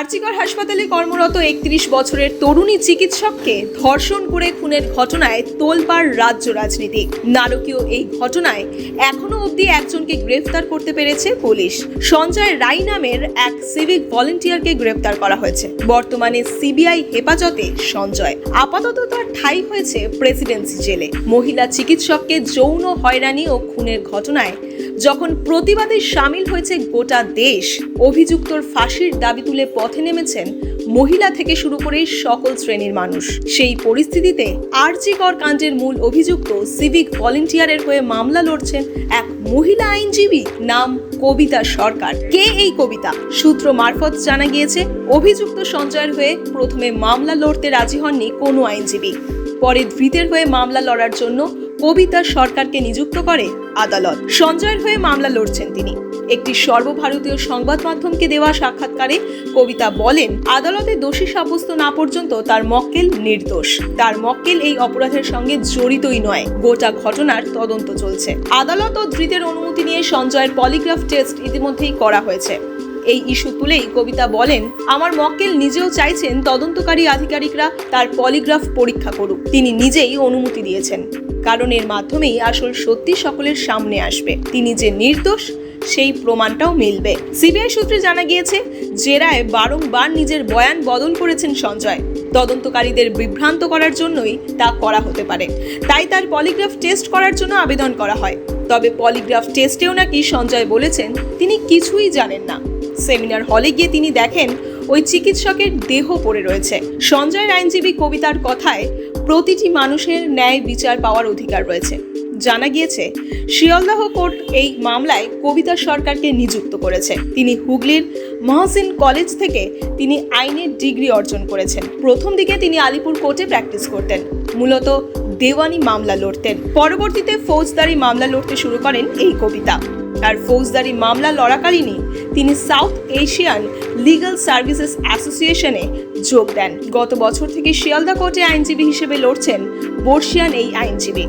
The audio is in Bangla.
আরজিকর হাসপাতালে কর্মরত একত্রিশ বছরের তরুণী চিকিৎসককে ধর্ষণ করে খুনের ঘটনায় তোলপাড় রাজ্য রাজনীতি। নারকীয় এই ঘটনায় এখনও অবধি একজনকে গ্রেফতার করতে পেরেছে পুলিশ। সঞ্জয় রাই নামের এক সিভিক ভলেন্টিয়ারকে গ্রেফতার করা হয়েছে। বর্তমানে সিবিআই হেফাজতে সঞ্জয়। আপাতত তার ঠাই হয়েছে প্রেসিডেন্সি জেলে। মহিলা চিকিৎসককে যৌন হয়রানি ও খুনের ঘটনায় যখন প্রতিবাদে সামিল হয়েছে গোটা দেশ, অভিযুক্তর ফাঁসির দাবি তুলে পথে নেমেছেন মহিলা থেকে শুরু করে সকল শ্রেণির মানুষ। সেই পরিস্থিতিতে আরজিকর কাণ্ডের মূল অভিযুক্ত সিভিক ভলেন্টিয়ারের হয়ে মামলা লড়ছেন এক মহিলা আইনজীবী নাম কবিতা সরকার। কে এই কবিতা? সূত্র মারফত জানা গিয়েছে, অভিযুক্ত সঞ্জয়ের হয়ে প্রথমে মামলা লড়তে রাজি হননি কোনো আইনজীবী। পরে ধৃতের হয়ে মামলা লড়ার জন্য কবিতা সরকারকে নিযুক্ত করে আদালত। সঞ্জয়ের হয়ে মামলা লড়ছেন তিনি। একটি সর্বভারতীয় সংবাদ মাধ্যমকে দেওয়া সাক্ষাৎকারে কবিতা বলেন, আদালতে দোষী সাব্যস্ত না পর্যন্ত তার মক্কেল নির্দোষ। তার মক্কেল এই অপরাধের সঙ্গে জড়িতই নয়, গোটা ঘটনার তদন্ত চলছে। আদালত ও ধৃতের অনুমতি নিয়ে সঞ্জয়ের পলিগ্রাফ টেস্ট ইতিমধ্যেই করা হয়েছে। এই ইস্যু তুলেই কবিতা বলেন, আমার মক্কেল নিজেও চাইছেন তদন্তকারী আধিকারিকরা তার পলিগ্রাফ পরীক্ষা করুক। তিনি নিজেই অনুমতি দিয়েছেন। কারণ এর মাধ্যমেই আসল সত্যি সকলের সামনে আসবে। তিনি যে নির্দোষ, সেই প্রমাণটাও মিলবে। সিবিআই সূত্রে জানা গিয়েছে, জেরায় বারংবার নিজের বয়ান বদল করেছেন সঞ্জয়। তদন্তকারীদের বিভ্রান্ত করার জন্যই তা করা হতে পারে। তাই তার পলিগ্রাফ টেস্ট করার জন্য আবেদন করা হয়। তবে পলিগ্রাফ টেস্টেও নাকি সঞ্জয় বলেছেন, তিনি কিছুই জানেন না। সেমিনার হলে গিয়ে তিনি দেখেন ওই চিকিৎসকের দেহ পড়ে রয়েছে। সঞ্জয়ের আইনজীবী কবিতার কথায় প্রতিটি মানুষের ন্যায় বিচার পাওয়ার অধিকার রয়েছে। জানা গিয়েছে, শিয়ালদাহ কোর্ট এই মামলায় কবিতা সরকারকে নিযুক্ত করেছে। তিনি হুগলির মহসিন কলেজ থেকে তিনি আইনের ডিগ্রি অর্জন করেছেন। প্রথম দিকে তিনি আলিপুর কোর্টে প্র্যাকটিস করতেন। মূলত দেওয়ানি মামলা লড়তেন। পরবর্তীতে ফৌজদারি মামলা লড়তে শুরু করেন এই কবিতা। আর ফৌজদারি মামলা লড়াকালীনই তিনি সাউথ এশিয়ান লিগাল সার্ভিসেস অ্যাসোসিয়েশনে যোগ দেন। গত বছর থেকে শিয়ালদা কোর্টে আইনজীবী হিসেবে লড়ছেন বর্ষিয়ান এই আইনজীবী।